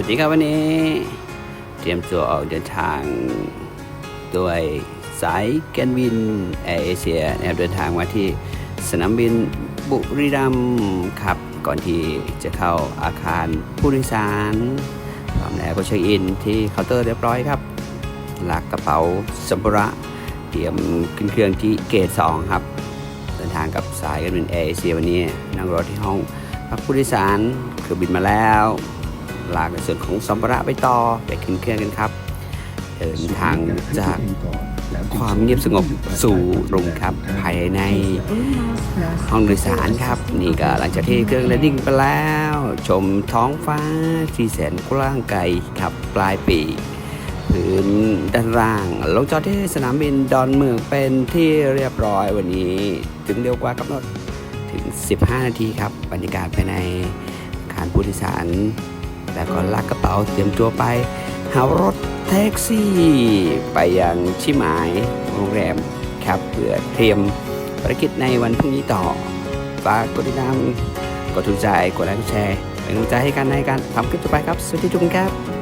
วัสดีครับวันนี้ เตรียมตัวออกเดินทางด้วยสายการบินแอร์เอเชียนะครับเดินทางมาที่สนามบินบุรีรัมย์ครับ ก่อนที่จะเข้าอาคารผู้โดยสารพร้อมแล้วก็เช็คอินที่เคาน์เตอร์เรียบร้อยครับลากกระเป๋าสัมภาระเตรียมขึ้นเครื่องที่เกต2ครับ เดินทางกับสายการบินแอร์เอเชียวันนี้นั่งรถที่ห้องพักผู้โดยสารเครื่องบินมาแล้ว ลากในส่วนของสัมภาระไปต่อไปขึ้นเครื่องกันครับเดินทางจากความเงียบสงบสู่โรงครับ ภายในห้องโดยสารครับ นี่ก็หลังจากที่เครื่องแลนดิ้งไปแล้ว ชมท้องฟ้าที่แสนกว้างไกลครับปลายปีพื้นด้านล่างลงจอดที่สนามบินดอนเมืองเป็นที่เรียบร้อยวันนี้ ถึงเร็วกว่ากำหนดถึง 15 นาทีครับ บรรยากาศภายในอาคารผู้โดยสาร แล้วก็ลากกระเป๋าเตรียมตัวไป หารถแท็กซี่ ไปยังที่หมายโรงแรมครับเพื่อเตรียมภารกิจในวันพรุ่งนี้ต่อฝากกดติดตามกดถูกใจกดไลค์กดแชร์เป็นกำลังใจให้กันในการทำคลิปต่อไปครับ สวัสดีทุกคนครับ